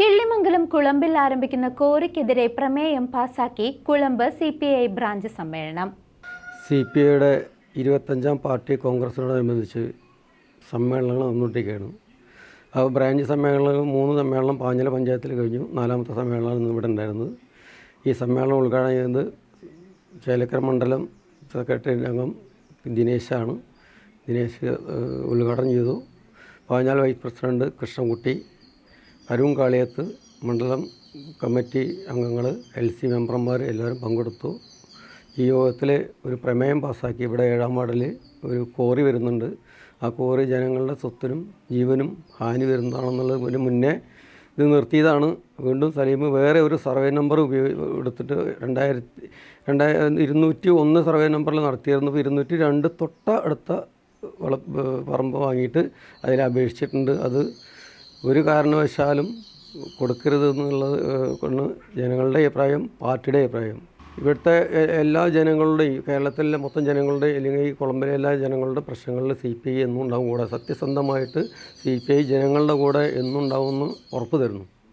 കിള്ളിമംഗലം കുളമ്പിൽ ആരംഭിക്കുന്ന കോറിക്കെതിരെ പ്രമേയം പാസാക്കി കുളമ്പ് സി പി ഐ ബ്രാഞ്ച് സമ്മേളനം. സി പി ഐയുടെ ഇരുപത്തഞ്ചാം പാർട്ടി കോൺഗ്രസിനോടനുബന്ധിച്ച് സമ്മേളനങ്ങൾ നടന്നുകൊണ്ടിരിക്കുകയാണ്. ആ ബ്രാഞ്ച് സമ്മേളനം മൂന്ന് സമ്മേളനം പാഞ്ഞല പഞ്ചായത്തിൽ കഴിഞ്ഞു. നാലാമത്തെ സമ്മേളനമാണ് ഇന്ന് ഇവിടെ ഉണ്ടായിരുന്നത്. ഈ സമ്മേളനം ഉദ്ഘാടനം ചെയ്യുന്നത് ചേലക്കര മണ്ഡലം സെക്രട്ടറി അംഗം ദിനേശാണ്. ദിനേശ് ഉദ്ഘാടനം ചെയ്തു. Panjal vice president Krishnankutty. Arun Kaliyath മണ്ഡലം കമ്മിറ്റി അംഗങ്ങൾ എൽ സി മെമ്പർമാർ എല്ലാവരും പങ്കെടുത്തു. ഈ യോഗത്തിൽ ഒരു പ്രമേയം പാസ്സാക്കി ഇവിടെ ഏഴാം വാർഡിൽ ഒരു കോറി വരുന്നുണ്ട്. ആ കോറി ജനങ്ങളുടെ സ്വത്തിനും ജീവനും ഹാനി വരുന്നതാണെന്നുള്ളതിന് മുന്നേ ഇത് നിർത്തിയതാണ്. വീണ്ടും സലീം വേറെ ഒരു സർവേ നമ്പർ ഉപയോഗി എടുത്തിട്ട് രണ്ടായിരത്തി രണ്ടായിരത്തി ഇരുന്നൂറ്റി ഒന്ന് സർവേ നമ്പറിൽ നടത്തിയിരുന്നു. ഇപ്പോൾ ഇരുന്നൂറ്റി രണ്ട് തൊട്ട അടുത്ത വള പറമ്പ് വാങ്ങിയിട്ട് അതിൽ അപേക്ഷിച്ചിട്ടുണ്ട്. അത് ഒരു കാരണവശാലും കൊടുക്കരുത് എന്നുള്ളത് കൊണ്ട് ജനങ്ങളുടെ അഭിപ്രായം പാർട്ടിയുടെ അഭിപ്രായം. ഇവിടുത്തെ എല്ലാ ജനങ്ങളുടെയും കേരളത്തിലെ മൊത്തം ജനങ്ങളുടെ അല്ലെങ്കിൽ കൊളംബിലെ എല്ലാ ജനങ്ങളുടെ പ്രശ്നങ്ങളിൽ സി പി ഐ എന്നും ഉണ്ടാവും. കൂടെ സത്യസന്ധമായിട്ട് സി പി ഐ ജനങ്ങളുടെ കൂടെ എന്നുണ്ടാവുമെന്ന് ഉറപ്പ് തരുന്നു.